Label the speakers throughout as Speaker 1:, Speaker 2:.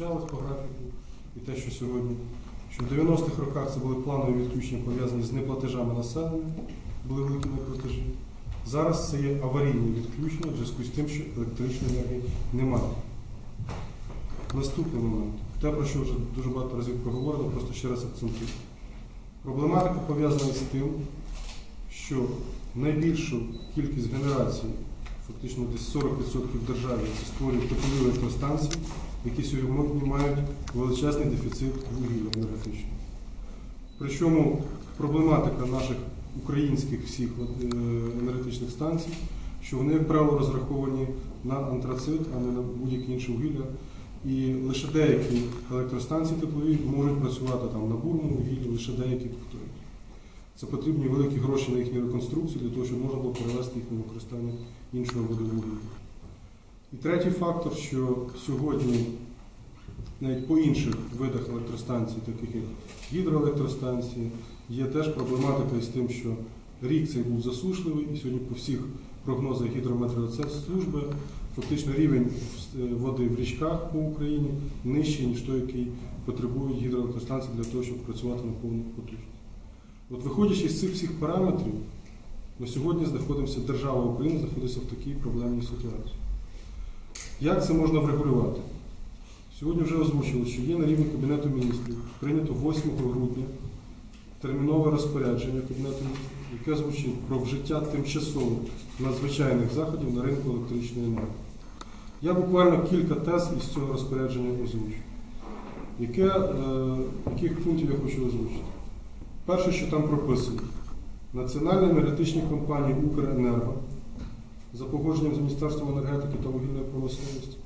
Speaker 1: вивчалось по графіку, і те, що сьогодні, що в 90-х роках це були планові відключення пов'язані з неплатежами населення, були великі неплатежі. Зараз це є аварійні відключення в зв'язку з тим, що електричної енергії немає. Наступний момент. Те, про що вже дуже багато разів проговорено, просто ще раз акцентую. Проблематика пов'язана з тим, що найбільшу кількість генерацій, фактично десь 40% в державі, це створюють теплові електростанції, які сьогодні мають величезний дефіцит вугілля енергетичного. Причому проблематика наших українських всіх е, енергетичних станцій, що вони, як правило, розраховані на антрацит, а не на будь-яке інше вугілля. І лише деякі електростанції теплові можуть працювати там на бурному вугіллі, лише деякі повторюють. Це потрібні великі гроші на їхню реконструкцію для того, щоб можна було перевести їх на використання іншого виду вугілля. І третій фактор, що сьогодні навіть по інших видах електростанцій, таких як гідроелектростанції, є теж проблематика із тим, що рік цей був засушливий, і сьогодні по всіх прогнозах гідрометеослужби фактично рівень е, води в річках по Україні нижчий, ніж той, який потребують гідроелектростанції для того, щоб працювати на повну потужність. От виходячи з цих всіх параметрів, на сьогодні знаходимося, держава України знаходиться в такій проблемній ситуації. Як це можна врегулювати? Сьогодні вже озвучили, що є на рівні Кабінету міністрів прийнято 8 грудня термінове розпорядження Кабінету міністрів, яке звучить про вжиття тимчасових надзвичайних заходів на ринку електричної енергії. Я буквально кілька тез із цього розпорядження озвучу. Яке, е, яких пунктів я хочу озвучити? Перше, що там прописано, Національні енергетичні компанії Укренерго за погодженням з Міністерством енергетики та вугільної промисловості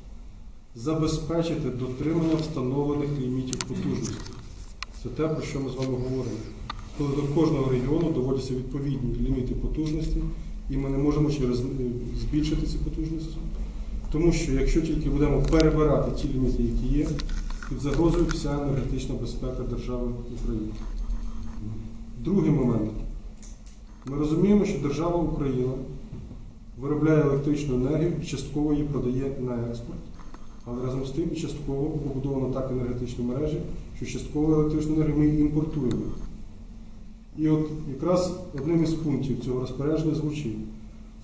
Speaker 1: забезпечити дотримання встановлених лімітів потужності. Це те, про що ми з вами говоримо. Коли до кожного регіону доводяться відповідні ліміти потужності, і ми не можемо через е, збільшити ці потужності. Тому що якщо тільки будемо перебирати ті ліміти, які є, під загрозою вся енергетична безпека держави України. Другий момент. Ми розуміємо, що держава Україна виробляє електричну енергію частково її продає на експорт. Але разом з тим частково побудовано так енергетичні мережі, що частково електричну енергію ми імпортуємо. І от якраз одним із пунктів цього розпорядження звучить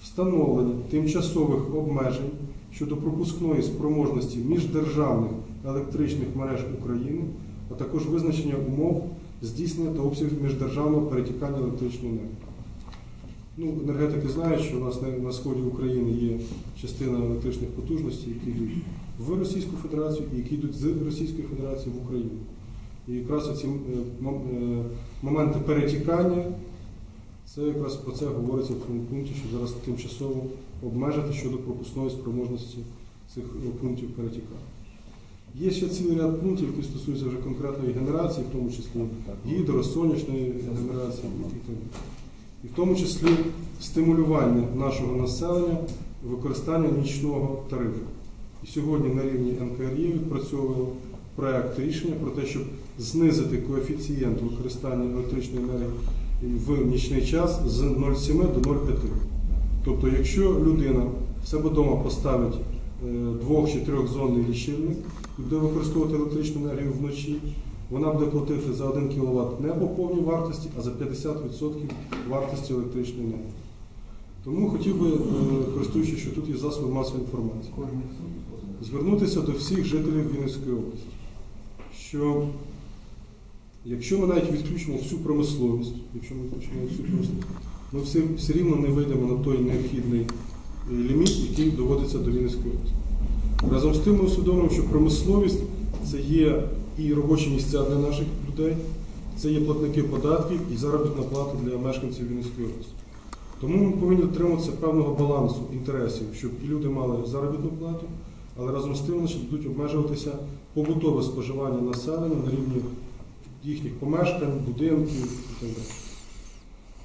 Speaker 1: встановлення тимчасових обмежень щодо пропускної спроможності міждержавних електричних мереж України, а також визначення умов здійснення та обсягів міждержавного перетікання електричної енергії. Ну, енергетики знають, що у нас на, сході України є частина електричних потужностей, які йдуть в Російську Федерацію і які йдуть з Російської Федерації в Україну. І якраз ці моменти перетікання, це якраз про це говориться в цьому пункті, що зараз тимчасово обмежити щодо пропускної спроможності цих е, пунктів перетікання. Є ще цілий ряд пунктів, які стосуються вже конкретної генерації, в тому числі гідро, сонячної генерації і так далі. І в тому числі стимулювання нашого населення використання нічного тарифу. І сьогодні на рівні НКРЄ відпрацьовуємо проект рішення про те, щоб знизити коефіцієнт використання електричної енергії в нічний час з 0,7 до 0,5. Тобто, якщо людина в себе вдома поставить е, двох чи трьохзонний лічильник буде використовувати електричну енергію вночі, вона буде платити за 1 кВт не по повній вартості, а за 50% вартості електричної енергії. Тому хотів би, е, користуючись, що тут є засоби масової інформації, звернутися до всіх жителів Вінницької області, що якщо ми навіть відключимо всю промисловість, якщо ми відключимо всю промисловість, ми все, все рівно не вийдемо на той необхідний е, ліміт, який доводиться до Вінницької області. Разом з тим ми усвідомлюємо, що промисловість це є і робочі місця для наших людей, це є платники податків і заробітна плата для мешканців Вінницької області. Тому ми повинні дотримуватися певного балансу інтересів, щоб і люди мали заробітну плату, але разом з тим значить, будуть обмежуватися побутове споживання населення на рівні їхніх помешкань, будинків і так далі.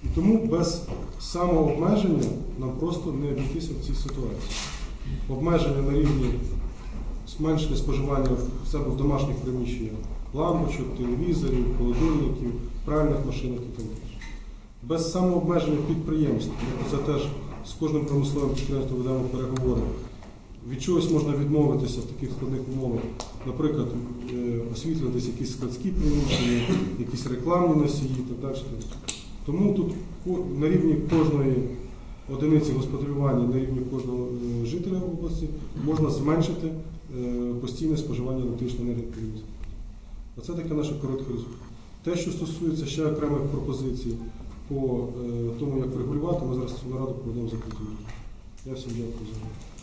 Speaker 1: І тому без самообмеження нам просто не обійтися в цій ситуації. Обмеження на рівні зменшення споживання в себе в домашніх приміщеннях лампочок, телевізорів, холодильників, пральних машинок і так далі. Без самообмеження підприємств, це теж з кожним промисловим підприємством ведемо переговори. від чогось можна відмовитися в таких складних умовах. Наприклад, е, освітлювати десь якісь складські приміщення, якісь рекламні носії і так далі. Тому тут на рівні кожної одиниці господарювання, на рівні кожного е, жителя області можна зменшити е, постійне споживання електричної енергії. Оце таке наше коротке резюме. Те, що стосується ще окремих пропозицій по е, тому, як врегулювати, ми зараз цю нараду проведемо закритою. Я всім дякую за увагу.